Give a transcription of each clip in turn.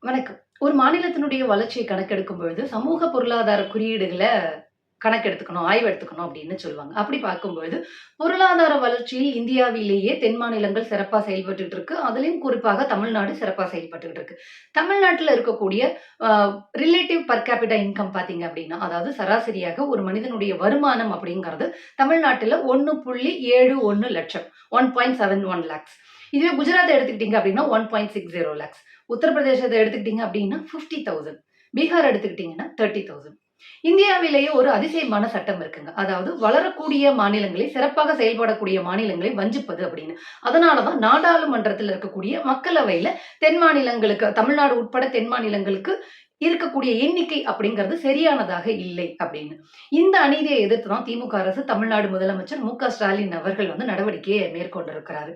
வணக்கம். ஒரு மாநிலத்தினுடைய வளர்ச்சியை கணக்கெடுக்கும் பொழுது, சமூக பொருளாதார குறியீடுகளை கணக்கு எடுத்துக்கணும் ஆய்வு எடுத்துக்கணும் அப்படின்னு சொல்லுவாங்க. அப்படி பார்க்கும்பொழுது, பொருளாதார வளர்ச்சியில் இந்தியாவிலேயே தென் மாநிலங்கள் சிறப்பாக செயல்பட்டுட்டு இருக்கு. அதிலும் குறிப்பாக தமிழ்நாடு சிறப்பாக செயல்பட்டுட்டு இருக்கு. தமிழ்நாட்டில் இருக்கக்கூடிய ரிலேட்டிவ் பர் கேபிட்டா இன்கம் பார்த்தீங்க அப்படின்னா, அதாவது சராசரியாக ஒரு மனிதனுடைய வருமானம் அப்படிங்கிறது தமிழ்நாட்டில் ஒன்று புள்ளி ஏழு ஒன்று லட்சம். 1.71 லேக்ஸ். இதுவே குஜராத்த எடுத்துக்கிட்டீங்க அப்படின்னா 1.60 லேக்ஸ். உத்தரப்பிரதேசத்தை எடுத்துக்கிட்டீங்க அப்படின்னா 50,000. பீகார் எடுத்துக்கிட்டீங்கன்னா 30,000. இந்தியாவிலேயே ஒரு அதிசயமான சட்டம் இருக்குங்க. அதாவது வளரக்கூடிய மாநிலங்களை, சிறப்பாக செயல்படக்கூடிய மாநிலங்களை வஞ்சிப்பது அப்படின்னு. அதனாலதான் நாடாளுமன்றத்தில் இருக்கக்கூடிய மக்களவையில தென் மாநிலங்களுக்கு தமிழ்நாடு உட்பட தென் மாநிலங்களுக்கு இருக்கக்கூடிய எண்ணிக்கை அப்படிங்கிறது சரியானதாக இல்லை அப்படின்னு. இந்த அநீதியை எதிர்த்து தான் திமுக அரசு தமிழ்நாடு முதலமைச்சர் மு. ஸ்டாலின் அவர்கள் வந்து நடவடிக்கையை மேற்கொண்டிருக்கிறாரு.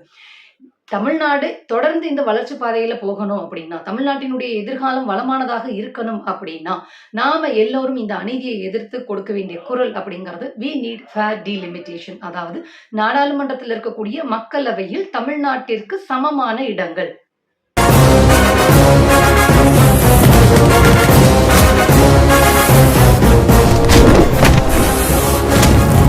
தமிழ்நாடு தொடர்ந்து இந்த வளர்ச்சி பாதையில போகணும் அப்படின்னா, தமிழ்நாட்டினுடைய எதிர்காலம் வளமானதாக இருக்கணும் அப்படின்னா, நாம எல்லோரும் இந்த அநீதியை எதிர்த்து கொடுக்க வேண்டிய குரல் அப்படிங்கிறது, "வி நீட் ஃபேர் டிலிமிட்டேஷன் அதாவது நாடாளுமன்றத்தில் இருக்கக்கூடிய மக்களவையில் தமிழ்நாட்டிற்கு சமமான இடங்கள்.